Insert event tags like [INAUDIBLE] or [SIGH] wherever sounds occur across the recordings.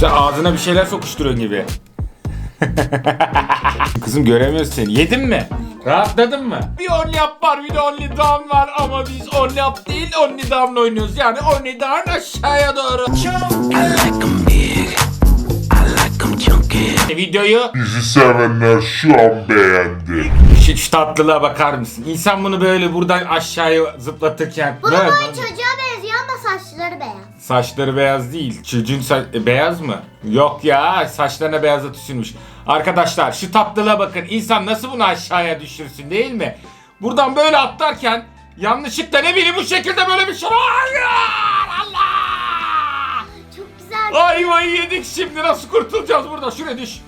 Sen ağzına bir şeyler sokuşturuyorsun gibi. [LAUGHS] Kızım göremiyoruz seni. Yedin mi? Rahatladın mı? Bir only up var bir de only down var ama biz only up değil only down oynuyoruz. Yani only down aşağıya doğru. I like 'em big. I like 'em chunky. Videoyu Bizi sevenler şu an beğendi. şu, şu tatlılığa bakar mısın? İnsan bunu böyle buradan aşağıya zıplatırken Bunu böyle- ama saçları beyaz. Saçları beyaz değil. Çocuğun sa- e, beyaz mı? Yok ya saçlarına beyazla sürmüş. Arkadaşlar şu tatlılığa bakın. İnsan nasıl bunu aşağıya düşürsün değil mi? Buradan böyle atlarken yanlışlıkla ne bileyim bu şekilde böyle bir şey. Hayır! Allah! Çok güzel. Ayvayı yedik şimdi nasıl kurtulacağız buradan? Şuraya düş.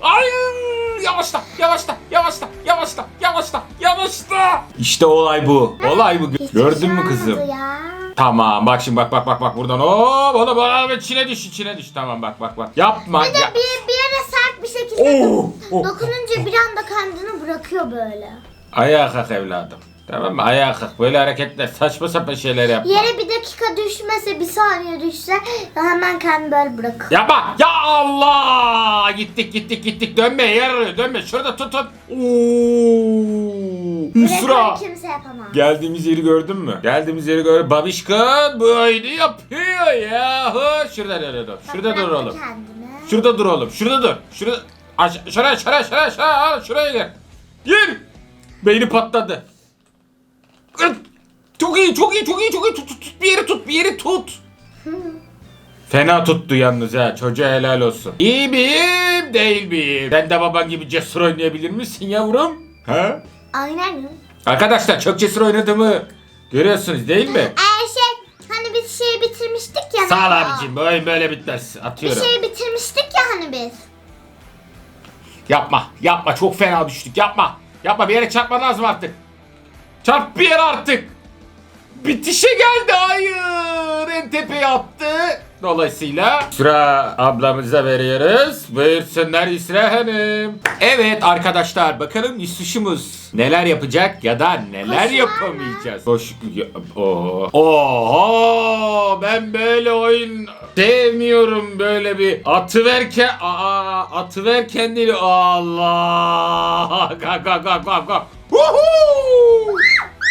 Hayır! Yavaşla, yavaşla, yavaşla, yavaşla, yavaşla, yavaşla. İşte olay bu. Olay bu. Hiçbir Gördün şey mü olmadı kızım? Ya. Tamam bak şimdi bak bak bak bak buradan hop oğlum oğlum içine düş içine düş tamam bak bak bak yapma Bir de ya. bir, bir yere sert bir şekilde Oh, oh. dokununca bir anda kendini bırakıyor böyle. Ayağa kalk evladım tamam mı ayağa kalk böyle hareketler saçma sapan şeyler yapma. Yere bir dakika düşmese, bir saniye düşse hemen kendini böyle bırakıyor. Yapma ya Allah gittik gittik gittik dönme yer arıyor dönme şurada tutun. Oo. Hüsra. Kimse yapamaz. Geldiğimiz yeri gördün mü? Geldiğimiz yeri gör. Babişka bu oyunu yapıyor yahu. Şurada dur dur. Şurada dur. Kendini. Şurada dur oğlum. Şurada dur. Şurada. Aş şuraya şuraya şuraya şuraya şuraya gir. Gir. Beyni patladı. Çok iyi çok iyi çok iyi çok iyi tut, tut, tut bir yeri tut bir yeri tut. [LAUGHS] Fena tuttu yalnız ha çocuğa helal olsun. İyi miyim değil miyim? Sen de baban gibi cesur oynayabilir misin yavrum? Ha? Aynen. Arkadaşlar çok cesur oynadığımı görüyorsunuz değil mi? Eğer şey hani biz şeyi bitirmiştik ya. Sağ ol mesela. abicim oyun böyle bitmez. Bir Atıyorum. şeyi bitirmiştik ya hani biz. Yapma yapma çok fena düştük yapma. Yapma bir yere çarpman lazım artık. Çarp bir yere artık. Bitişe geldi hayır. En tepeye attı. Dolayısıyla sıra ablamıza veriyoruz. Buyursunlar İsra Hanım. Evet arkadaşlar bakalım Yusuş'umuz neler yapacak ya da neler Koşar yapamayacağız. Koş... Oo. Oho ben böyle oyun sevmiyorum böyle bir atıverken aa atıver kendini Allah kalk kalk kalk kalk kalk!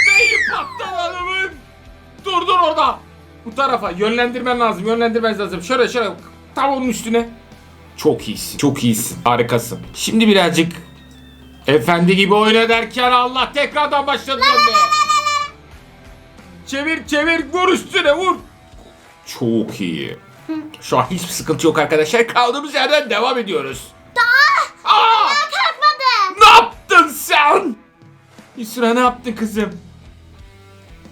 Beyni patladı adamın dur dur orada bu tarafa yönlendirmen lazım yönlendirmen lazım şöyle şöyle tam onun üstüne çok iyisin çok iyisin harikasın şimdi birazcık efendi gibi oyna derken Allah tekrardan başladı. Çevir çevir vur üstüne vur. Çok iyi. Şu an hiçbir sıkıntı yok arkadaşlar. Kaldığımız yerden devam ediyoruz. Aa! Kalkmadı. Ne yaptın sen? İsra ne yaptın kızım?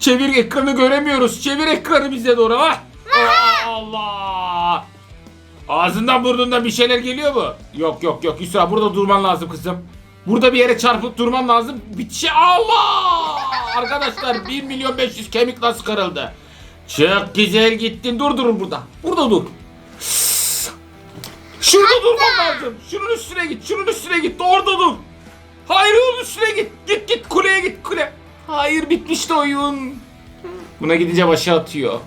Çevir ekranı göremiyoruz. Çevir ekranı bize doğru. Aa, Allah. Ağzından burnundan bir şeyler geliyor mu? Yok yok yok İsra burada durman lazım kızım. Burada bir yere çarpıp durman lazım. Bir şey Allah! Arkadaşlar 1 milyon 500 kemik nasıl kırıldı? Çok güzel gittin. Dur durun burada. Burada dur. Şurada durman lazım. Şunun üstüne git. Şunun üstüne git. Orada dur. Hayır onun üstüne git. Git git kuleye git kule. Hayır bitmişti oyun. Buna gidince başa atıyor.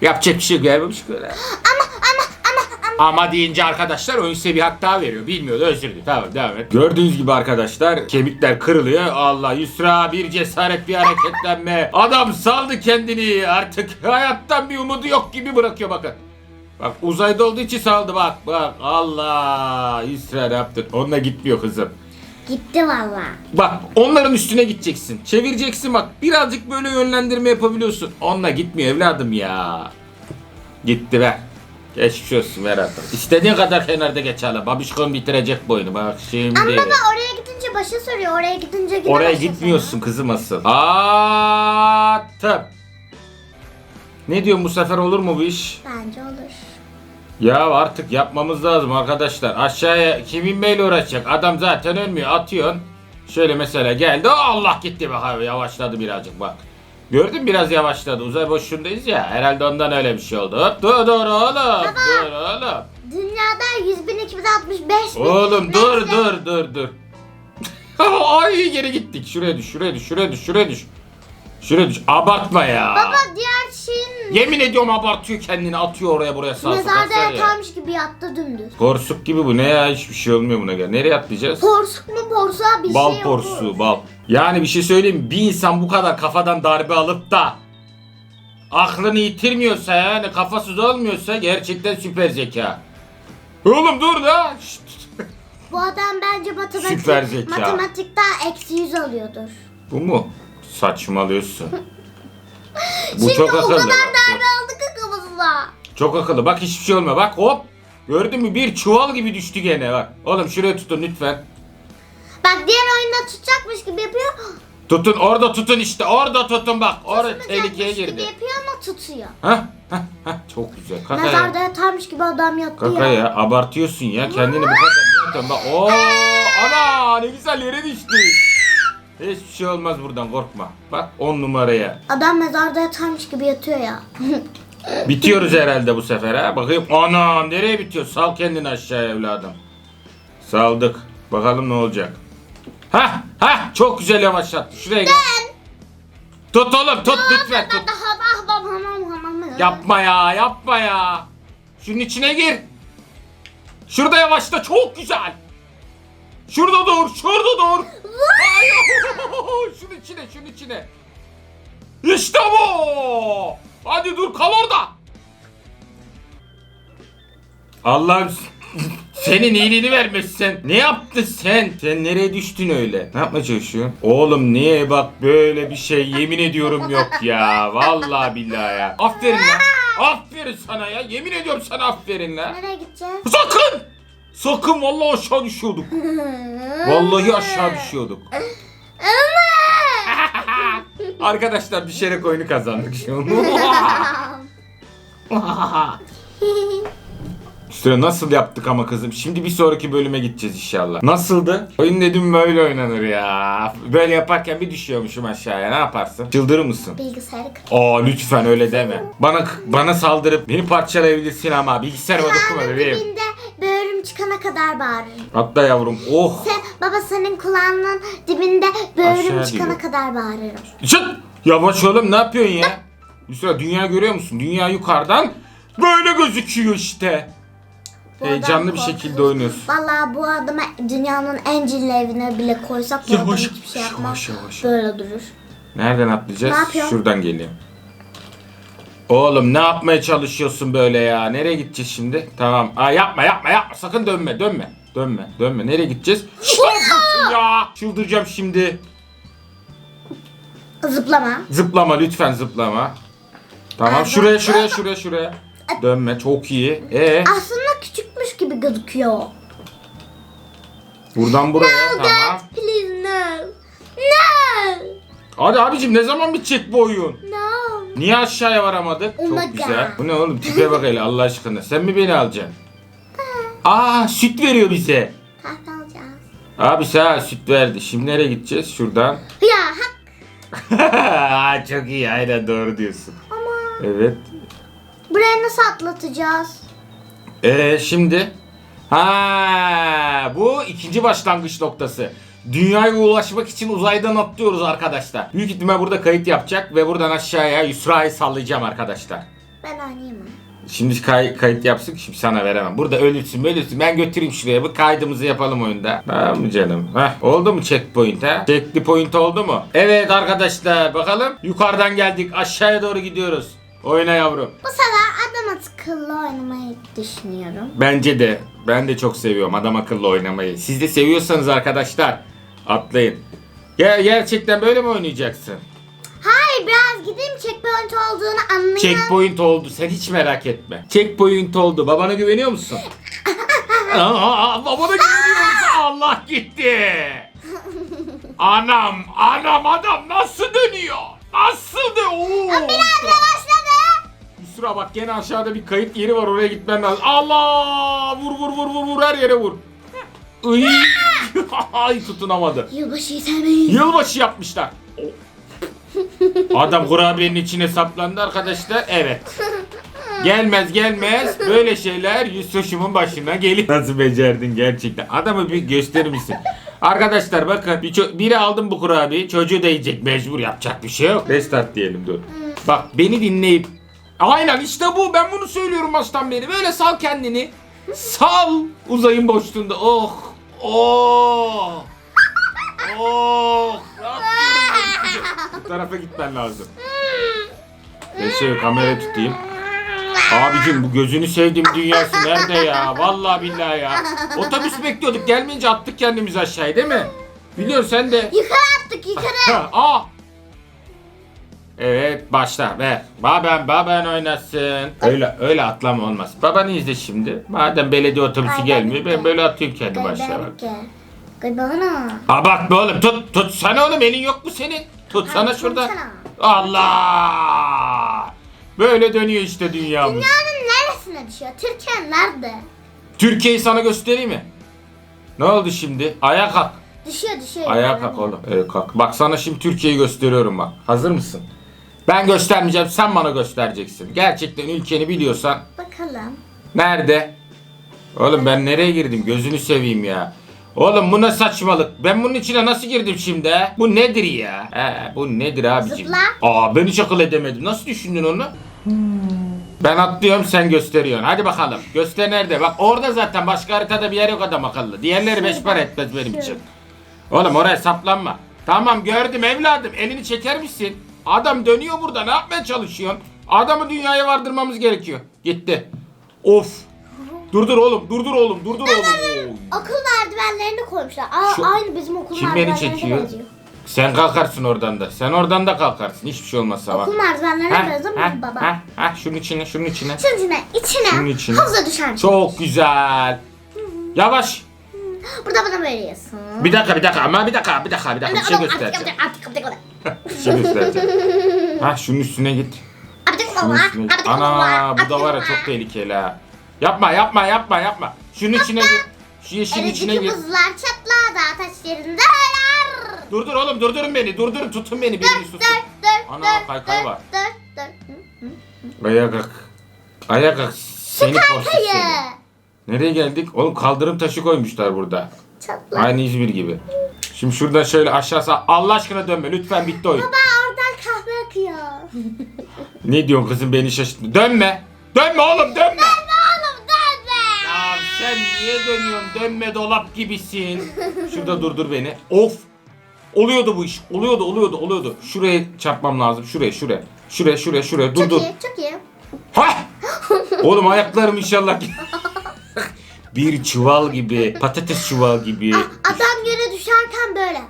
Yapacak bir şey yok. Gelmemiş böyle. Ama ama ama ama. Ama deyince arkadaşlar oyun size bir hak daha veriyor. Bilmiyordu özür dilerim. Tamam devam et. Gördüğünüz gibi arkadaşlar kemikler kırılıyor. Allah Yusra bir cesaret bir hareketlenme. Adam saldı kendini. Artık hayattan bir umudu yok gibi bırakıyor bakın. Bak uzayda olduğu için saldı bak bak. Allah Yusra ne yaptın? Onunla gitmiyor kızım. Gitti valla. Bak onların üstüne gideceksin. Çevireceksin bak. Birazcık böyle yönlendirme yapabiliyorsun. Onunla gitmiyor evladım ya. Gitti ver. Geçmiş olsun ver artık. İstediğin kadar kenarda geç hala. Babişkon bitirecek bu oyunu. Bak şimdi. Ama baba oraya gidince başa soruyor. Oraya gidince yine Oraya başa gitmiyorsun kızım asıl. Attım. Ne diyorsun bu sefer olur mu bu iş? Bence olur. Ya artık yapmamız lazım arkadaşlar. Aşağıya kimin beyle uğraşacak? Adam zaten ölmüyor. Atıyorsun. Şöyle mesela geldi. Allah gitti bak abi yavaşladı birazcık bak. Gördün biraz yavaşladı. Uzay boşluğundayız ya. Herhalde ondan öyle bir şey oldu. Hop, dur dur oğlum. Dur oğlum. Dünyada 100 bin, 265 bin. Oğlum dur Neyse. dur dur dur. [LAUGHS] Ay geri gittik. Şuraya düş, şuraya düş, şuraya düş, şuraya düş. Şuraya düş. Abartma ya. Baba diğer Yemin ediyorum abartıyor kendini atıyor oraya buraya sağ Mezarda sokağa ya. yatarmış gibi yattı dümdüz. Porsuk gibi bu ne ya hiçbir şey olmuyor buna gel. Nereye atlayacağız? Porsuk mu porsuğa bir Bal şey porsuğu bal. Yani bir şey söyleyeyim mi? bir insan bu kadar kafadan darbe alıp da aklını yitirmiyorsa yani kafasız olmuyorsa gerçekten süper zeka. Oğlum dur da. Şşt. Bu adam bence matematik, Süper zeka. matematikten eksi yüz alıyordur. Bu mu? Saçmalıyorsun. [LAUGHS] Bu Şimdi çok o akıllı. kadar bak. darbe aldı ki kafasına. Çok akıllı. Bak hiçbir şey olmuyor. Bak hop. Gördün mü? Bir çuval gibi düştü gene bak. Oğlum şuraya tutun lütfen. Bak diğer oyunda tutacakmış gibi yapıyor. Tutun orada tutun işte. Orada tutun bak. Orada tehlikeye Tutmayacakmış gibi girdi. yapıyor ama tutuyor. Hah hah hah. Çok güzel. Kaka ya. Mezarda yatarmış gibi adam yattı Kaka ya. ya. Abartıyorsun ya. Kendini bu kadar niye atıyorsun? Bak. Oo, ana ne güzel yere düştü. Hiçbir şey olmaz buradan korkma. Bak 10 numaraya. Adam mezarda yatarmış gibi yatıyor ya. [LAUGHS] Bitiyoruz herhalde bu sefer ha. Bakayım. Ana nereye bitiyor? Sal kendini aşağıya evladım. Saldık. Bakalım ne olacak. Ha ha çok güzel yavaşlattı. Şuraya gel. Tut oğlum tut lütfen tut. Yapma ya yapma ya. Şunun içine gir. Şurada yavaşla çok güzel. Şurada dur şurada dur. Ay, [LAUGHS] şunun içine şunun içine. İşte bu. Hadi dur kal orada. Allah'ım senin iyiliğini vermesin. Ne yaptın sen? Sen nereye düştün öyle? Ne yapmaya çalışıyorsun? Oğlum niye bak böyle bir şey yemin ediyorum yok ya. Vallahi billahi ya. Aferin lan. Aferin sana ya. Yemin ediyorum sana aferin lan. Nereye gideceğiz? Sakın! Sakın vallahi aşağı düşüyorduk. Vallahi aşağı düşüyorduk. Arkadaşlar düşerek oyunu kazandık şu an. [LAUGHS] Üstüne nasıl yaptık ama kızım. Şimdi bir sonraki bölüme gideceğiz inşallah. Nasıldı? Oyun dedim böyle oynanır ya. Böyle yaparken bir düşüyormuşum aşağıya. Ne yaparsın? Çıldırır mısın? Bilgisayarı kır. Aa lütfen öyle deme. Bana bana saldırıp beni parçalayabilirsin ama bilgisayarıma dokunma bebeğim. Çıkana kadar bağırırım. Atla yavrum. Oh. Sen, baba senin kulağının dibinde böğrüm Aşağı çıkana diyor. kadar bağırırım. Çıt! Yavaş oğlum ne yapıyorsun ya? Yusra dünya görüyor musun? Dünya yukarıdan böyle gözüküyor işte. Bu adam Heyecanlı bir şekilde oynuyorsun. Vallahi bu adama dünyanın en cilli evine bile koysak bu adam Yavaş, hiçbir şey yapmaz. yavaş, yavaş. Böyle durur. Nereden atlayacağız? Ne yapıyorsun? Şuradan geleyim. Oğlum ne yapmaya çalışıyorsun böyle ya? Nereye gideceğiz şimdi? Tamam. Aa, yapma yapma yapma. Sakın dönme dönme. Dönme dönme. Nereye gideceğiz? [LAUGHS] Yapıyorsun ya? Çıldıracağım şimdi. Zıplama. Zıplama lütfen zıplama. Tamam şuraya şuraya şuraya şuraya. Dönme çok iyi. E Aslında küçükmüş gibi gözüküyor. buradan buraya tamam. Dad, please no. No. Hadi abicim ne zaman bitecek bu oyun? No. Niye aşağıya varamadık? Oh my Çok güzel. God. Bu ne oğlum? Tipe bak hele Allah aşkına. Sen mi beni alacaksın? Aa süt veriyor bize. Alacağız. Abi sağ süt verdi. Şimdi nereye gideceğiz? Şuradan. Ya hak. [LAUGHS] Aa, Çok iyi aynen doğru diyorsun. Ama Evet. buraya nasıl atlatacağız? Ee şimdi ha bu ikinci başlangıç noktası. Dünyaya ulaşmak için uzaydan atlıyoruz arkadaşlar. Büyük ihtimal burada kayıt yapacak ve buradan aşağıya Yusra'yı sallayacağım arkadaşlar. Ben oynayayım mı? Şimdi kay- kayıt yapsın şimdi sana veremem. Burada ölürsün ölürsün ben götüreyim şuraya bu kaydımızı yapalım oyunda. Tamam mı canım? Heh, oldu mu checkpoint ha? Checkli point oldu mu? Evet arkadaşlar bakalım. Yukarıdan geldik aşağıya doğru gidiyoruz. Oyna yavrum. Bu sefer adam akıllı oynamayı düşünüyorum. Bence de. Ben de çok seviyorum adam akıllı oynamayı. Siz de seviyorsanız arkadaşlar atlayın. Ya gerçekten böyle mi oynayacaksın? Hayır biraz gideyim checkpoint olduğunu anlayayım. Checkpoint oldu. Sen hiç merak etme. Checkpoint oldu. Babana güveniyor musun? [LAUGHS] Aa, babana güveniyor musun? Allah gitti. Anam, anam adam nasıl dönüyor? Nasıl de? Oo. Biraz. Kusura bak gene aşağıda bir kayıt yeri var oraya gitmen lazım. Allah! Vur vur vur vur vur her yere vur. Iy! [LAUGHS] Ay tutunamadı. Yılbaşıyı sevmeyiz. Yılbaşı yapmışlar. Adam kurabiyenin içine saplandı arkadaşlar. Evet. Gelmez gelmez böyle şeyler Yusuf'umun başına geliyor. Nasıl becerdin gerçekten? Adamı bir gösterir misin? Arkadaşlar bakın bir biri aldım bu kurabiyeyi çocuğu da yiyecek mecbur yapacak bir şey yok. Restart diyelim dur. Bak beni dinleyip Aynen işte bu. Ben bunu söylüyorum baştan beri. Böyle sal kendini. Sal uzayın boşluğunda. Oh. Oh. Oh. Bu tarafa gitmen lazım. Ben kamerayı tutayım. Abicim bu gözünü sevdiğim dünyası nerede ya? Vallahi billahi ya. Otobüs bekliyorduk. Gelmeyince attık kendimizi aşağıya değil mi? Biliyorsun sen de. Yukarı attık yukarı. Aa. [LAUGHS] Evet başla ver. Baban baban oynasın. Öyle öyle atlama olmaz. Babanı izle şimdi. Madem belediye otobüsü Ay, gelmiyor ben böyle atıyorum kendim aşağı bak. Belki. Gıybana. Abartma oğlum tut tut sana oğlum elin yok mu senin? Tut sana şurada. tutsana. Allah. Böyle dönüyor işte dünyamız. Dünyanın neresine düşüyor? Türkiye nerede? Türkiye'yi sana göstereyim mi? Ne oldu şimdi? Ayağa kalk. Düşüyor düşüyor. Ayağa kalk oğlum. Evet kalk. Bak sana şimdi Türkiye'yi gösteriyorum bak. Hazır mısın? Ben göstermeyeceğim. Sen bana göstereceksin. Gerçekten ülkeni biliyorsan. Bakalım. Nerede? Oğlum ben nereye girdim? Gözünü seveyim ya. Oğlum bu ne saçmalık? Ben bunun içine nasıl girdim şimdi he? Bu nedir ya? He, bu nedir abicim? Zıpla. Aa ben hiç akıl edemedim. Nasıl düşündün onu? Ben atlıyorum sen gösteriyorsun. Hadi bakalım. Göster nerede? Bak orada zaten başka haritada bir yer yok adam akıllı. Diğerleri beş para etmez benim için. Oğlum oraya saplanma. Tamam gördüm evladım. Elini çeker misin? Adam dönüyor burada. Ne yapmaya çalışıyorsun? Adamı dünyaya vardırmamız gerekiyor. Gitti. Of. Durdur oğlum. Durdur oğlum. Durdur oğlum. Okul merdivenlerini koymuşlar. Aa, Şu- aynı bizim okul Kim beni merdivenlerine çekiyor? benziyor. Sen kalkarsın oradan da. Sen oradan da kalkarsın. Hiçbir şey olmaz sabah. Okul merdivenlerine Ha, benziyor mu baba? ha, ha, şunun içine, şunun içine. Şunun içine, içine, Şunun içine. havuza düşer. Çok güzel. Yavaş. Burada bana veriyorsun. Bir dakika, bir dakika. Ama bir dakika, bir dakika, bir dakika. Bir şey göstereceğim. [LAUGHS] Bir şey göstereceğim. [LAUGHS] Ha, şunun üstüne git. Şunun üstüne git. Ana, bu da var ya çok tehlikeli ha. Yapma, yapma, yapma, yapma. Şunun içine gir. Şu yeşilin içine gir. buzlar çatladı ateş yerinde öyler. Durdur oğlum, durdurun beni. Durdurun, tutun beni. Birini Dur, dur, dur, Ana, dur, kaykay dur, var. Dur, dur. Ayağa kalk. Ayağa kalk. Seni porsuk Hayır. Nereye geldik? Oğlum kaldırım taşı koymuşlar burada. Çatla. Aynı İzmir gibi. Şimdi şuradan şöyle aşağı sağ. Allah aşkına dönme. Lütfen bitti oyun. Baba oradan kahve akıyor. Ne diyorsun kızım beni şaşırttın. Dönme. Dönme oğlum dönme. Oğlum dönme. Ya sen niye dönüyorsun? Dönme dolap gibisin. Şurada durdur beni. Of. Oluyordu bu iş. Oluyordu, oluyordu, oluyordu. Şuraya çarpmam lazım. Şuraya, şuraya. Şuraya, şuraya, şuraya. Dur Çok dur. iyi, çok iyi. Ha! Oğlum ayaklarım inşallah. [LAUGHS] Bir çuval gibi, patates çuval gibi. Adam yere düşerken böyle.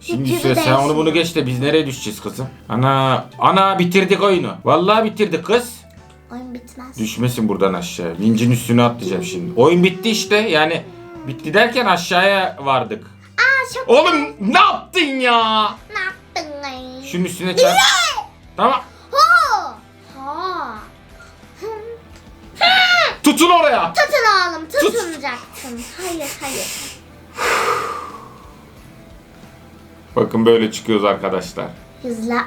Şimdi Fikri sen, onu bunu geç de biz nereye düşeceğiz kızım? Ana, ana bitirdik oyunu. Vallahi bitirdik kız. Oyun bitmez. Düşmesin buradan aşağı. Vincin üstüne atlayacağım şimdi. Oyun bitti işte. Yani bitti derken aşağıya vardık. Aa çok Oğlum ne yaptın ya? ne yaptın lan? Şunun üstüne çarp. Tamam. Tutun oraya. Tutun oğlum, tutunacaksın. Hayır, hayır. Bakın böyle çıkıyoruz arkadaşlar. Hızla. [LAUGHS]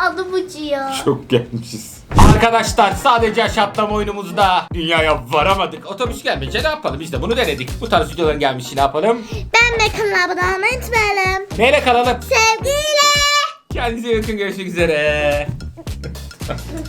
Adım uçuyor. Çok gelmişiz. Arkadaşlar sadece aşatlama oyunumuzda dünyaya varamadık. Otobüs gelmeyince ne yapalım? De bunu denedik. Bu tarz videoların gelmişi ne yapalım? Ben de kanala abone olmayı unutmayalım. Neyle kalalım? Sevgiyle. Kendinize iyi bakın görüşmek üzere. [LAUGHS]